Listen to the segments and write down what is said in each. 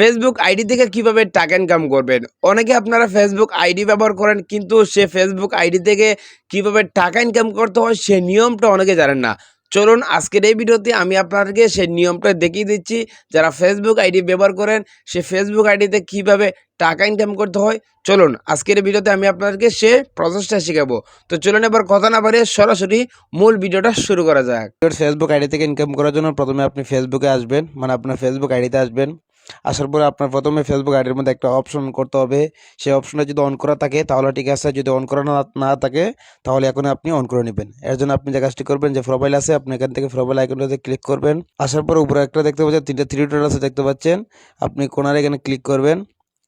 Facebook ID থেকে কীভাবে টাকা ইনকাম করবেন? অনেকে আপনারা ফেসবুক আইডি ব্যবহার করেন, কিন্তু সে ফেসবুক আইডি থেকে কীভাবে টাকা ইনকাম করতে হয়, সে নিয়মটা অনেকে জানেন না। চলুন আজকের এই ভিডিওতে আমি আপনাদেরকে সেই নিয়মটা দেখিয়ে দিচ্ছি। যারা ফেসবুক আইডি ব্যবহার করেন, সে ফেসবুক আইডিতে কীভাবে টাকা ইনকাম করতে হয়, চলুন আজকের এই ভিডিওতে আমি আপনাদেরকে সে প্রসেসটা শেখাবো। তো চলুন এবার কথা না বাড়িয়ে সরাসরি মূল ভিডিওটা শুরু করা যাক। ফেসবুক আইডি থেকে ইনকাম করার জন্য প্রথমে আপনি ফেসবুকে আসবেন মানে আপনার ফেসবুক আইডিতে আসবেন। আসার পরে আপনার প্রথমে ফেসবুক আইডির মধ্যে একটা অপশন করতে হবে। সেই অপশনটা যদি অন করা থাকে, তাহলে ঠিক আছে। যদি অন করা না থাকে, তাহলে এখন আপনি অন করে নেবেন। এর জন্য আপনি যে কাজটি করবেন, যে প্রোফাইল আছে, আপনি এখান থেকে প্রোফাইল আইকনটাতে ক্লিক করবেন। আসার পরে উপরে একটা দেখতে পাচ্ছেন, তিনটা থ্রি ডট আছে দেখতে পাচ্ছেন। আপনি কোনার এখানে ক্লিক করবেন।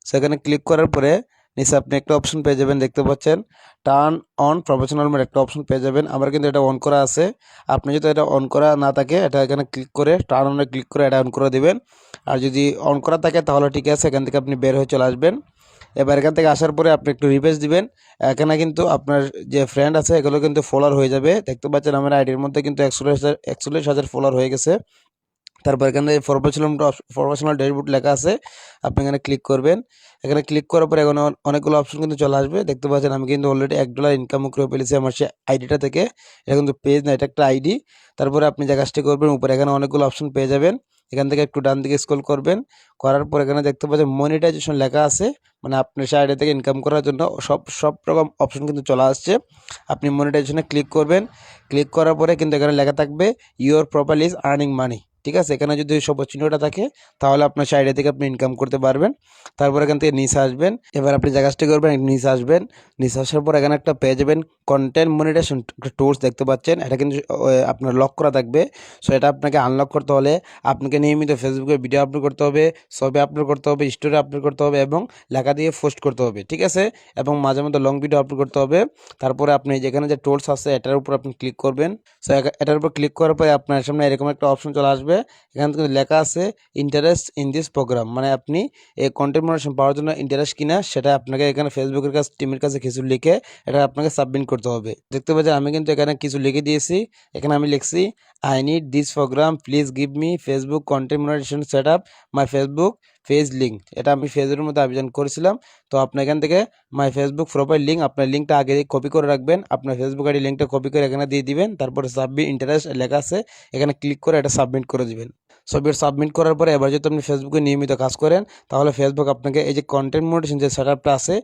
সেখানে ক্লিক করার পরে নিচে আপনি একটা অপশন পেয়ে যাবেন, দেখতে পাচ্ছেন। টার্ন অন প্রফেশনাল মোড একটা অপশন পেয়ে যাবেন। আমার কিন্তু এটা অন করা আছে। আপনি যদি এটা অন করা না থাকে, এটা এখানে ক্লিক করে টার্ন অনে ক্লিক করে এটা অন করে দেবেন। আর যদি অন করা থাকে, তাহলে ঠিক আছে, এখান থেকে আপনি বের হয়ে চলে আসবেন। এবার এখান থেকে আসার পরে আপনি একটু রিফ্রেশ দিবেন। এখানে কিন্তু আপনার যে ফ্রেন্ড আছে, এগুলো কিন্তু ফলোয়ার হয়ে যাবে। দেখতে পাচ্ছেন, আমার আইডির মধ্যে কিন্তু একচল্লিশ হাজার একচল্লিশ হাজার ফলোয়ার হয়ে গেছে। তারপর এখানে প্রফেশনাল প্রফেশনাল ড্যাশবোর্ড লেখা আছে। আপনি এখানে ক্লিক করবেন। এখানে ক্লিক করার পরে এখন অনেকগুলো অপশন কিন্তু চলে আসবে। দেখতে পাচ্ছেন, আমি কিন্তু অলরেডি এক ডলার ইনকাম করে ফেলেছি আমার সে আইডিটা থেকে। এটা কিন্তু পেজ না, এটা একটা আইডি তারপরে আপনি যে কাজটি করবেন, উপরে এখানে অনেকগুলো অপশন পেয়ে যাবেন। এখান থেকে একটু ডান দিকে স্ক্রল করবেন। করার পর এখানে দেখতে পাচ্ছেন মনিটাইজেশন লেখা আছে। মানে আপনার সে আইডিয়া থেকে ইনকাম করার জন্য সব সব রকম অপশন কিন্তু চলে আসছে। আপনি মনিটাইজেশনে ক্লিক করবেন। ক্লিক করার পরে কিন্তু এখানে লেখা থাকবে your profile is earning money ঠিক আছে? এখানে যদি সব চিহ্নটা থাকে, তাহলে আপনার সাইডে থেকে আপনি ইনকাম করতে পারবেন। তারপর এখান থেকে নিচে আসবেন। এবার আপনি কাজটি করবেন, নিচে আসবেন। নিচে আসার পর এখানে একটা পেয়ে যাবেন কন্টেন্ট মনিটেশন টুলস দেখতে পাচ্ছেন। এটা কিন্তু আপনার লক করা থাকবে। সো এটা আপনাকে আনলক করতে হলে আপনাকে নিয়মিত ফেসবুকে ভিডিও আপলোড করতে হবে, ছবি আপলোড করতে হবে স্টোরি আপলোড করতে হবে এবং লেখা দিয়ে পোস্ট করতে হবে, ঠিক আছে? এবং মাঝে মধ্যে লং ভিডিও আপলোড করতে হবে। তারপরে আপনি যেখানে যে টুলস আছে, এটার উপর আপনি ক্লিক করবেন। সো এটার উপর ক্লিক করার পরে আপনার সামনে এরকম একটা অপশন চলে আসবে। এখানে কিন্তু লেখা আছে ইন্টারেস্ট ইন দিস প্রোগ্রাম মানে আপনি এই কন্টেন্ট মনিটেশন পাওয়ার জন্য ইন্টারেস্ট কিনা, সেটা আপনাকে এখানে ফেসবুকের কাছে টিমের কাছে কিছু লিখে, এটা আপনাকে সাবমিট করতে হবে। দেখতে পাচ্ছেন, আমি কিন্তু এখানে কিছু লিখে দিয়েছি। এখানে আমি লিখছি I need this program please give me Facebook content monetization setup. Up my Facebook link. এটা আমি ফেসবুকের মধ্যে আবেদন করেছিলাম। তো আপনি এখান থেকে মাই ফেসবুক প্রোফাইল লিঙ্ক আপনার লিঙ্কটা আগে কপি করে রাখবেন। আপনার ফেসবুক আইডি লিঙ্কটা কপি করে এখানে দিয়ে দিবেন। তারপরে সাবমিট ইন্টারেস্ট লেখা আছে। এখানে ক্লিক করে এটা সাবমিট করে দিবেন। ছবির সাবমিট করার পরে এবার যদি আপনি ফেসবুকে নিয়মিত কাজ করেন, তাহলে ফেসবুক আপনাকে এই যে কন্টেন্ট মোডেশন যে সেট আপটা আছে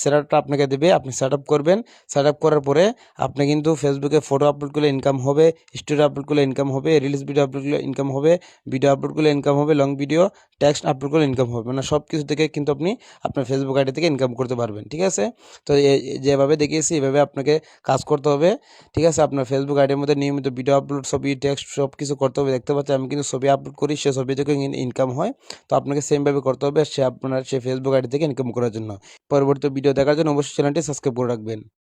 সেট আপটা আপনাকে দেবে, আপনি সেট আপ করবেন। সেট আপ করার পরে আপনি কিন্তু ফেসবুকে ফটো আপলোড করলে ইনকাম হবে স্টোরি আপলোড করলে ইনকাম হবে রিলস ভিডিও আপলোড করলে ইনকাম হবে ভিডিও আপলোড করলে ইনকাম হবে লং ভিডিও টেক্সট আপলোড করলে ইনকাম হবে। মানে সব কিছু থেকে কিন্তু আপনি আপনার ফেসবুক আইডি থেকে ইনকাম করতে পারবেন, ঠিক আছে? তো যেভাবে দেখিয়েছি, এভাবে আপনাকে কাজ করতে হবে, ঠিক আছে? আপনার ফেসবুক আইডির মধ্যে নিয়মিত ভিডিও আপলোড ছবি টেক্সট সব কিছু করতে হবে, দেখতে পাচ্ছি আমি কিন্তু ছবি আপলোড করি, সে ছবি থেকে ইনকাম হয়। তো আপনাকে সেমভাবে করতে হবে, সে আপনার, সে ফেসবুক আইডি থেকে ইনকাম করার জন্য। পরবর্তী ভিডিও দেখার জন্য অবশ্যই চ্যানেলটি সাবস্ক্রাইব করে রাখবেন।